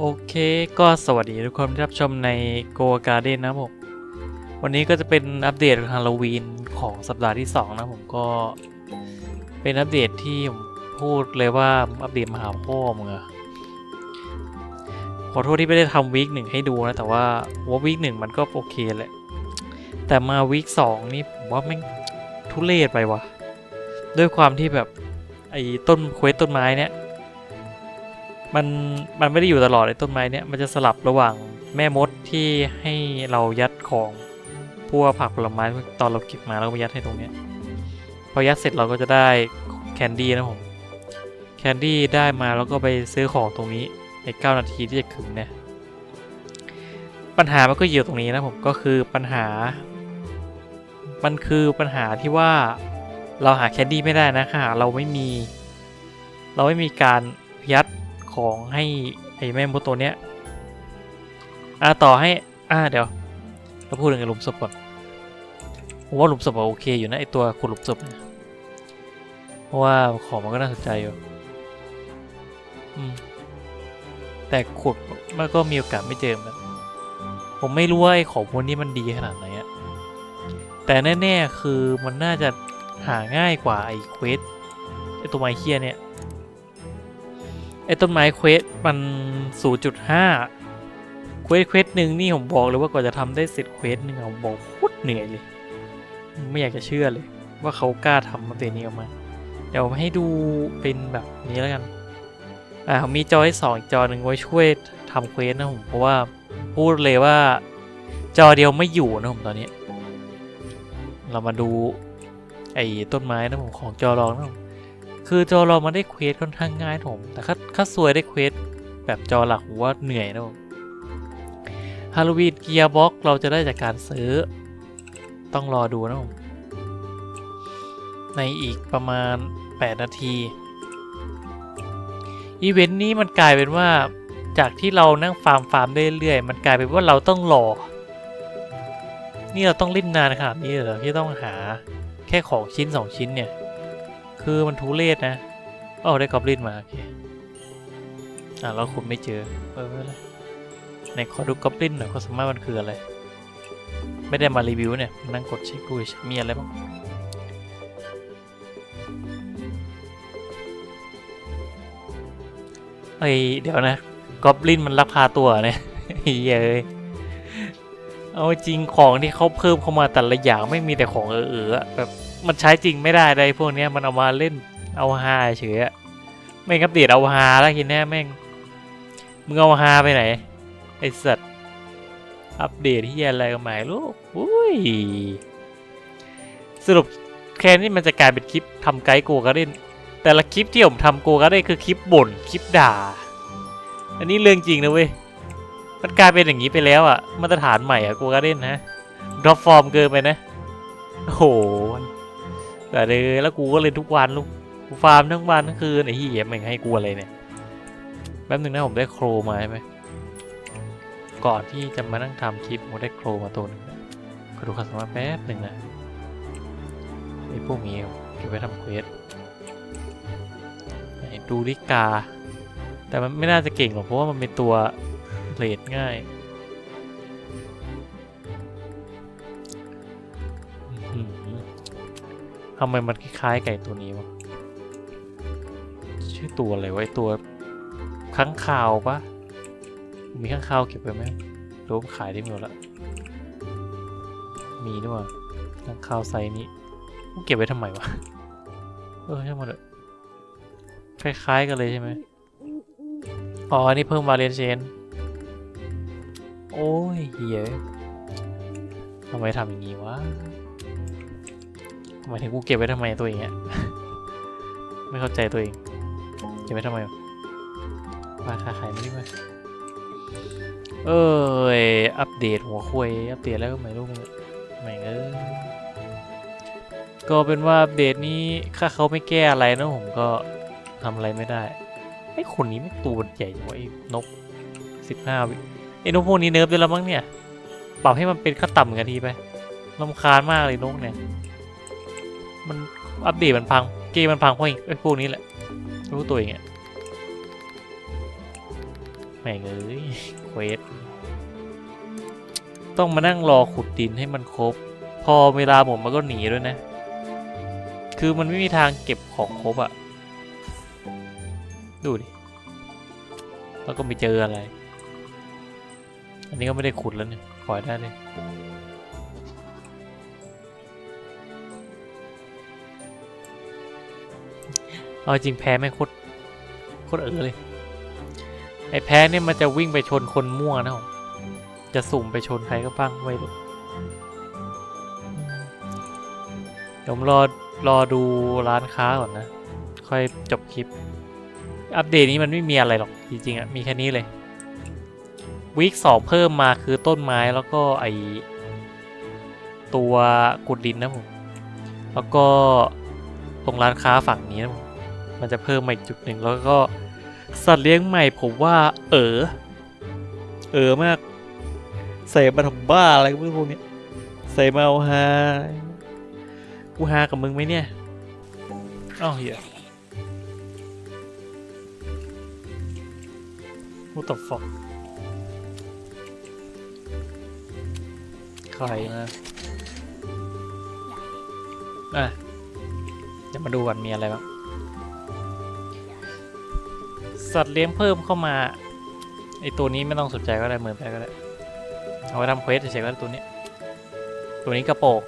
โอเคก็สวัสดีทุกคนที่รับชมใน Go Garden นะผม วันนี้ก็จะเป็นอัปเดตฮาโลวีนของสัปดาห์ที่ 2 นะผมก็เป็นอัปเดตที่ผมพูดเลยว่าอัปเดตมหาพ่อมึงอะขอโทษที่ไม่ได้ทำวีคหนึ่งให้ดูนะ แต่ว่าว่าวีคหนึ่งมันก็โอเคแหละ แต่มาวีคสองนี่ผมว่าแม่งทุเรศไปวะด้วยความที่แบบไอ้ต้นเควสต้นไม้เนี่ย มันมันไม่ได้อยู่ตลอดไอ้ต้นไม้เนี่ยมันจะสลับระหว่างแม่มดที่ให้เรายัดของพวกผักผลไม้ตอนเราเก็บมาแล้วก็มายัดให้ตรงเนี้ยพอยัดเสร็จเราก็จะได้แคนดี้นะผมแคนดี้ได้มาแล้วก็ไปซื้อของตรงนี้ในเก้านาทีที่จะถึงเนี่ยปัญหามันก็อยู่ตรงนี้นะผมก็คือปัญหา มันคือปัญหาที่ว่าเราหาแคนดี้ไม่ได้นะค่ะเราไม่มี เราไม่มีการยัด ของให้ไอ้แม่มดตัวเนี้ยอะต่อให้อ่าเดี๋ยวเราพูดถึงไอ้หลุมศพก่อนผมว่าหลุมศพโอเคอยู่นะไอตัวขุดหลุมศพเนี่ยเพราะว่าของมันก็น่าสนใจอยู่อืมแต่ขุดมันก็มีโอกาสไม่เจอเหมือนกันผมไม่รู้ว่าไอ้ของพวกนี้มันดีขนาดไหนอะแต่แน่ ๆ คือมันน่าจะหาง่ายกว่าไอ้เควสไอ้ตัวไมเคียเนี่ย ไอ้ต้นไม้เควสมัน 0.5 เควสเควสหนึ่งนี่ผมบอกเลยว่ากว่าจะทำได้เสร็จเควสหนึ่งอะผมบอกโคตรเหนื่อยเลย ไม่อยากจะเชื่อเลย ว่าเขากล้าทำมาเป็นนี้ออกมา เดี๋ยวให้ดูเป็นแบบนี้แล้วกัน อ่าผมมีจอที่สองจอหนึ่งไว้ช่วยทำเควสนะผมเพราะว่าพูดเลยว่าจอเดียวไม่อยู่นะผมตอนนี้ เรามาดูไอ้ต้นไม้นะผมของจอรองนะผมคือจอเรามันได้เควสค่อนข้างง่ายผม แต่ถ้า ถ้าสวยได้เควสแบบจอหลักผมว่าเหนื่อยนะผมฮาโลวีนเกียร์บ็อกเราจะได้จากการซื้อ ต้องรอดูนะผมในอีกประมาณ 8 นาที อีเวนต์นี้มันกลายเป็นว่าจากที่เรานั่งฟาร์มฟาร์มเรื่อยๆ มันกลายเป็นว่าเราต้องรอ นี่เราต้องเล่นนานขนาดนี้เหรอที่ต้องหาแค่ของชิ้น 2 ชิ้นเนี่ย คือมันทุเรศนะอ๋อได้กอบลินมาโอเค อะเราขุดไม่เจอ เออไม่เป็นไรไหนขอดูกอบลินหน่อยก็สามารถมันคืออะไร ไม่ได้มารีวิวเนี่ย นั่งกดเช็คดูเฉยมีอะไรบ้างเอ้ยเดี๋ยวนะกอบลินมันรับพาตัวเนี่ยเฮ้ยเอาจริงของที่เขาเพิ่มเข้ามาแต่ละอย่างไม่มีแต่ของเออๆแบบมันใช้จริงไม่ได้เลยพวกเนี้ยมันเอามาเล่นเอาฮาเฉยอะแม่งอัปเดตเอาฮาแล้วทีนี้แม่ง มึงเอาฮาไปไหน ไอสัตว์ อัปเดตที่อะไรกันใหม่ลูกอุ้ย สรุปแค่นี้มันจะกลายเป็นคลิปทำไกด์โกการ์เด้นแต่ละคลิปที่ผมทำโกการ์เด้นคือคลิปบ่น คลิปด่า อันนี้เรื่องจริงนะเว้ย มันกลายเป็นอย่างนี้ไปแล้วอะมาตรฐานใหม่อะโกการ์เด้นนะดรอปฟอร์มเกินไปนะ โอ้โหแต่เลยแล้วกูก็เล่นทุกวันลูก กูฟาร์มทั้งวันทั้งคืนไอ้เหี้ยแม่งให้กูอะไรเนี่ย แป๊บหนึ่งนะผมได้โครมาใช่ไหมก่อนที่จะมานั่งทำคลิปผมได้โครมาตัวหนึ่งก็ดูความสามารถแป๊บหนึ่งนะไอ้พวกนี้เก็บไว้ทำเควสไหนดูลิกา แต่มันไม่น่าจะเก่งหรอกเพราะว่ามันเป็นตัวเลดง่ายทำไมมันคล้ายๆไก่ตัวนี้วะ ชื่อตัวอะไรวะไอตัว ค้างคาวปะมีค้างคาวเก็บไว้ไหมรือว่าขายได้หมดละมีด้วยวะค้างคาวไซนี้เก็บไว้ทำไมวะเออใช่างมันเถอะคล้ายๆกันเลยใช่ไหมอ๋ออันนี่เพิ่มวาเรียนเชนโอ้ยเหี้ยทำไมทำอย่างนี้วะหมายถึงกูเก็บไว้ทำไมตัวเองอะไม่เข้าใจตัวเอง เก็บไว้ทำไม วะราคาขายไม่ได้ไหมเอ้ย อัปเดตหัวคุยอัปเดตแล้วก็ไม่รู้ไม่เออก็เป็นว่าอัปเดตนี้ถ้าเขาไม่แก้อะไรนะผมก็ทำอะไรไม่ได้ไอ้คนนี้ไม่ตัวใหญ่กว่าไอ้นกสิบห้าวิไอ้นกพวกนี้เนิร์ฟได้แล้วมั้งเนี่ยปรับให้มันเป็นขั้นต่ำกันทีไปลำคาญมากเลยนกเนี่ย มันอัปเดตมันพัง เกมมันพังเพราะไอ้พวกนี้แหละรู้ตัวเองอะ ม่งเอ้ยเควสต้องมานั่งรอขุดดินให้มันครบ พอเวลาหมดมันก็หนีด้วยนะ คือมันไม่มีทางเก็บของครบอะดูดิ แล้วก็ไม่เจออะไร อันนี้ก็ไม่ได้ขุดแล้วเนี่ยปล่อยได้เลยเอาจริงแพ้ไม่โคตรโคตรเออเลย ไอ้แพ้เนี่ยมันจะวิ่งไปชนคนมั่วนะผมจะสุ่มไปชนใครก็บ้างไม่รู้เดี๋ยวผมรอรอดูร้านค้าก่อนนะ ค่อยจบคลิป อัปเดตนี้มันไม่มีอะไรหรอก จริงๆอะมีแค่นี้เลยวีคสองเพิ่มมาคือต้นไม้แล้วก็ไอตัวกุดดินนะผม แล้วก็ตรงร้านค้าฝั่งนี้นะผม มันจะเพิ่มมาอีกจุดหนึ่งแล้วก็ สัตว์เลี้ยงใหม่ผมว่าเออ เออมาก ใส่มาทำบ้าอะไรกูพวกนี้ใส่มาเอาฮากูฮากับมึงไหมเนี่ยอ้าวเฮีย What the fuck ใครมาอะเดี๋ยวมาดูกันมีอะไรบ้าง สัตว์เลี้ยงเพิ่มเข้ามาไอตัวนี้ไม่ต้องสนใจก็ได้เหมือนไปก็ได้เอาไว้ทำเควสเฉยๆก็ได้ตัวนี้ ตัวนี้กระโปง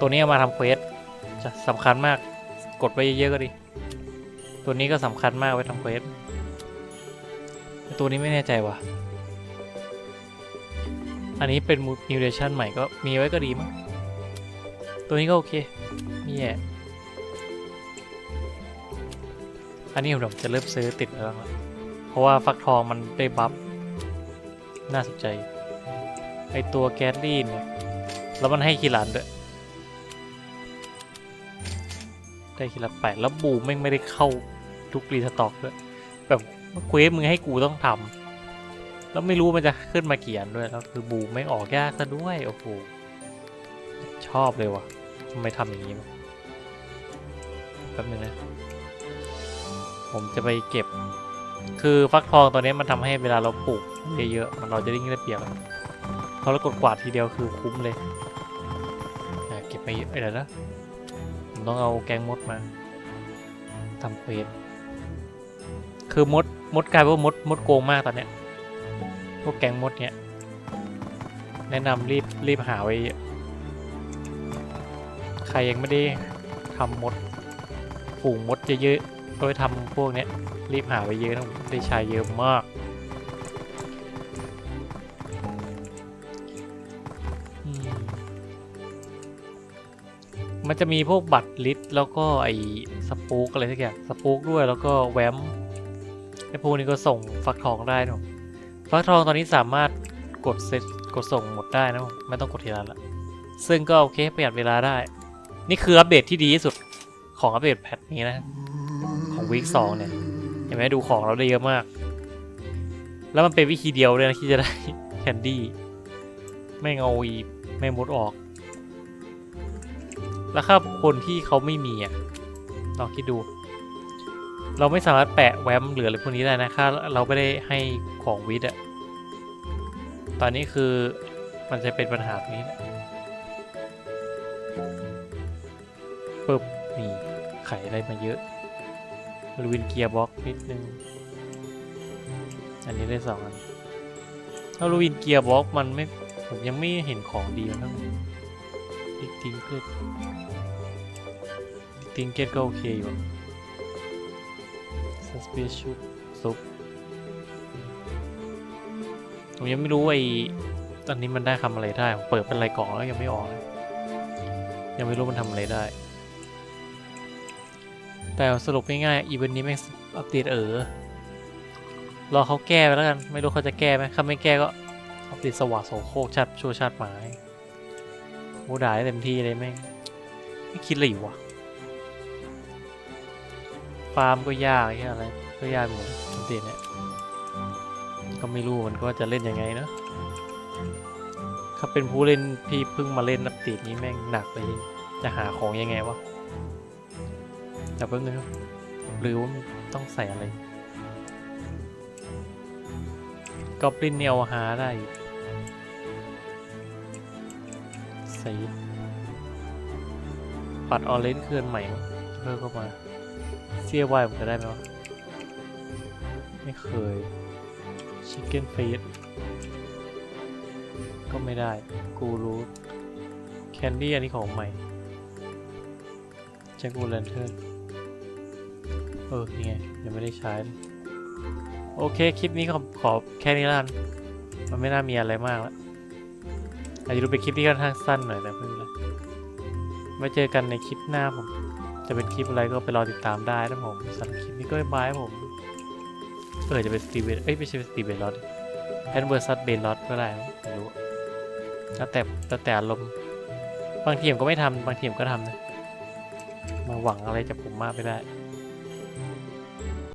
ตัวนี้เอามาทำเควสจะสำคัญมากกดไว้เยอะๆก็ดี ตัวนี้ก็สำคัญมากไว้ทำเควสตัวนี้ไม่แน่ใจว่ะ อันนี้เป็นมิวเ t ชันใหม่ก็มีไว้ก็ดีมั้งตัวนี้ก็โอเคม่แย่ อันนี้ผมจะเริ่มซื้อติดแล้วเพราะว่าฟักทองมันได้บัฟน่าสนใจ ไอตัวแก๊สลีนเนี่ย แล้วมันให้คีรันด้วย ได้คีรันแปดแล้วบูมแม่งไม่ได้เข้าทุกรีสต็อกด้วย แบบเควสมึงให้กูต้องทำแล้วไม่รู้มันจะขึ้นมาเขียนด้วยแล้วคือบูมไม่ออกยากซะด้วย โอ้โห ชอบเลยว่ะทำไมทำอย่างนี้แป๊บนึงนะ ผมจะไปเก็บ คือฟักทองตัวนี้มันทำให้เวลาเราปลูกเยอะๆมันเราจะได้ยิ่งได้เปรียบพอเรากดกวาดทีเดียวคือคุ้มเลยเก็บไปเยอะเอ้ยเดี๋ยวนะผมต้องเอาแกงมดมาทำเควสคือมดมดกลายเป็นว่ามดมดโกงมากตอนเนี้ยพวกแกงมดเนี่ยแนะนำรีบรีบหาไว้เยอะใครยังไม่ได้ทำมดฝูงมดเยอะๆ เอาไว้ทำพวกเนี้ยรีบหาไว้เยอะนะผมได้ใช้เยอะมาก มันจะมีพวกบัตรลิสแล้วก็ไอ้สปูกอะไรสักอย่างสปูกด้วยแล้วก็แวมไอ้พวกนี้ก็ส่งฟักทองได้นะฟักทองตอนนี้สามารถกดเซตกดส่งหมดได้นะไม่ต้องกดทีละละซึ่งก็โอเคประหยัดเวลาได้ นี่คืออัปเดตที่ดีที่สุดของอัปเดตแพทนี้นะ วีคสองเนี่ยเห็นไหมดูของเราได้เยอะมาก แล้วมันเป็นวิธีเดียวเลยนะที่จะได้แคนดี้ไม่เอาอีไม่มดออก แล้วถ้าคนที่เขาไม่มีอะลองคิดดู เราไม่สามารถแปะแวมหรืออะไรพวกนี้ได้นะถ้าเราไม่ได้ให้ของวิทย์อะตอนนี้คือมันจะเป็นปัญหาตรงนี้แหละปึ๊บนี่ไขอะไรมาเยอะ ลูวินเกียร์บ็อกนิดนึง อันนี้ได้สองอัน ถ้าลูวินเกียร์บ็อกมันไม่ ผมยังไม่เห็นของดีมันทั้งอีกทิงเกิดทิงเกตก็โอเคอยู่สเปเชียลซุปผมยังไม่รู้ไอ้ตอนนี้มันได้ทำอะไรได้ ผมเปิดเป็นอะไรกล่องแล้วยังไม่ออก ยังไม่รู้มันทำอะไรได้ แต่สรุปง่ายๆอีเวนต์นี้แม่งอัปเดตเออรอเขาแก้ไปแล้วกัน ไม่รู้เขาจะแก้ไหมถ้าไม่แก้ก็อัปเดตสว่างโสโครกชัดชั่วชาติหมายโอ้ด่าเต็มที่เลยแม่งไม่คิดเลยอยู่วะฟาร์มก็ยากแค่อะไรก็ยากหมดอัปเดตเนี่ยก็ไม่รู้มันก็จะเล่นยังไงเนอะถ้าเป็นผู้เล่นที่เพิ่งมาเล่นอัปเดตนี้แม่งหนักเลยจะหาของยังไงวะ แต่แป๊บนึงครับหรือว่าต้องใส่อะไรกอบลินเนี่ยเอาหาได้อยู่ปัดออเรนจ์คืนใหม่เพิ่มเข้ามาเซียไวผมจะได้ไหมวะไม่เคยชิคเก้นฟีดก็ไม่ได้ กูรู้แคนดี้อันนี้ของใหม่แจ็คกูแลนเทิร์น เออนี่ไงยังไม่ได้ใช้ โอเค คลิปนี้ขอขอแค่นี้ละกันมันไม่น่ามีอะไรมากล้วอาจจะดูเป็นคลิปที่ค่อนข้างสั้นหน่อยแต่เพิ่งเลยไว้เจอกันในคลิปหน้าผม จะเป็นคลิปอะไรก็ไปรอติดตามได้นะผมสำหรับคลิปนี้ก็บายผมเออจะเป็นสตีเวนเอ้ยไม่ใช่สตีเวนลอดแอนเวอร์ซัสเบนลอดก็ได้ไม่รู้แล้วแต่แล้วแต่อารมณ์บางทีผมก็ไม่ทำบางทีผมก็ทำนะมาหวังอะไรจากผมมากไม่ได้